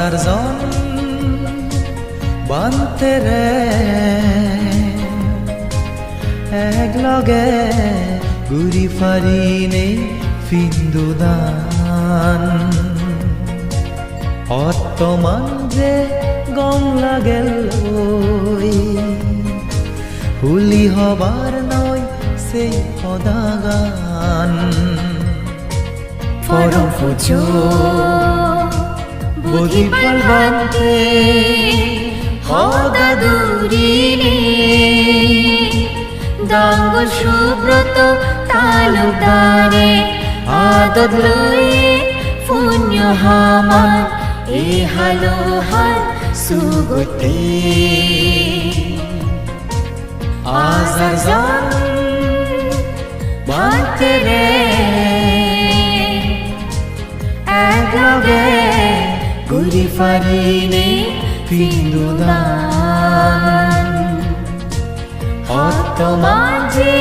হাজারজন বান্তে রে। একলগে ঘুরি ফারি নেই ফিন্দু দান। অত্তমান যে গম লাগেল হুলি হবার নয় সেই সদাগান ফরম ফুজো বুদ্ধি পালবান্তে হদা দূরিনে। দাঙ্গ সুব্রত তালুকদারে আদত লয়ে পুণ্য হামান এ হালো হাল সুগতে। আজার জান বান্তে রে একলগে ঘুরি ফারি নেই ফিন্দু মাঝে অত্তমান যে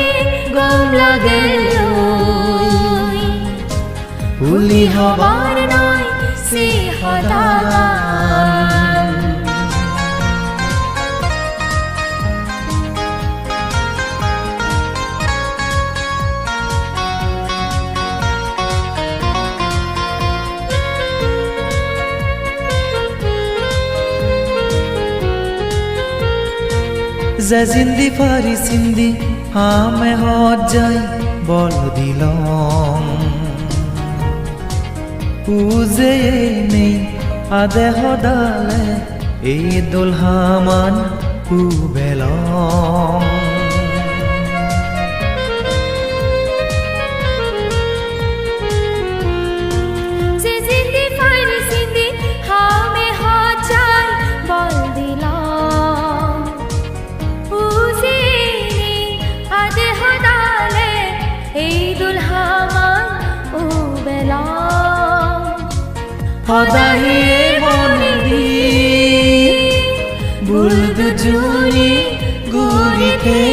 গম লাগে হুলি হবার বার নয় সে হদাগান জিন্দি ফারি সিন্দি হামে হজাই বল দিল। পুজে নেই আদে হদালে এই দোলহামান উবেলম হদাহিয়ে মনবি বুলদ জুনি গুরিতে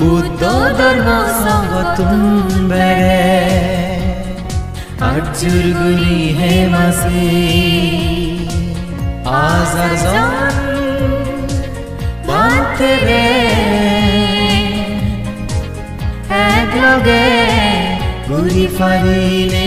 বুদ্ধ ধর্ম সঙ্গতুম বেড়ে আর্জুর গুলি হে মাসি, আজার জন বাঁধতে রে। একলগে ঘুরি ফারিলে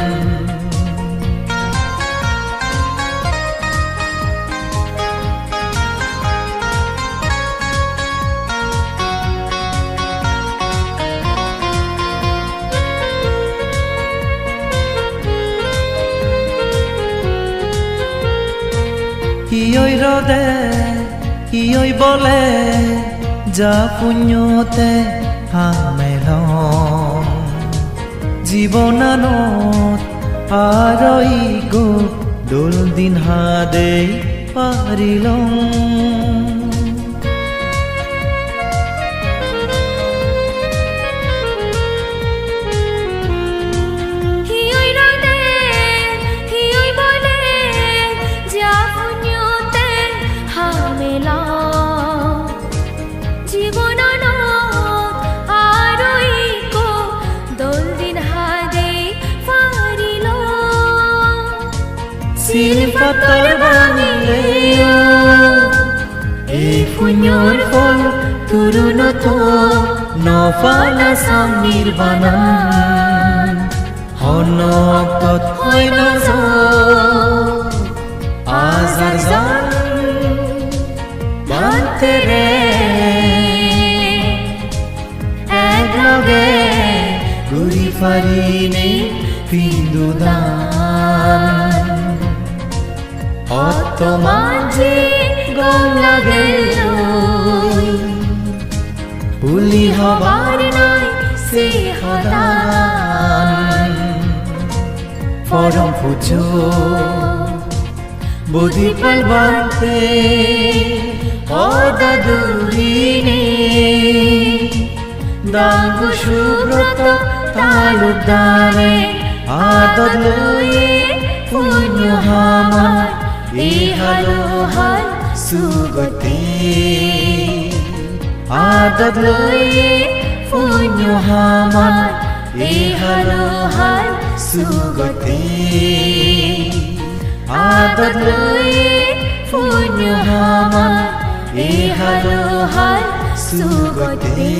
রদে কি ওই বলে যা পুণ্যতে হামেল জীবনানত আর গো দোল দিন হাদে পারিল পুণ্যর ফল তুরুনত নফালা সাম নির্বাণান হনক্তত হয় নজ আজার জান বান্তে রে একলগে ঘুরি ফারি নেই দান অত্তমান মাঝে গম লাগে হুলি হবার বার নয় সে হদাগান পরম পুজো। বুদ্ধি পালবান্তে অদাদুরিনে দাঙ্গ সুব্রত তালুকদারে আদত ইহালোহাল সুগতি আদলৈ পুণ্যহামান ইহালোহাল সুগতি আদলৈ পুণ্যহামান ইহালোহাল সুগতি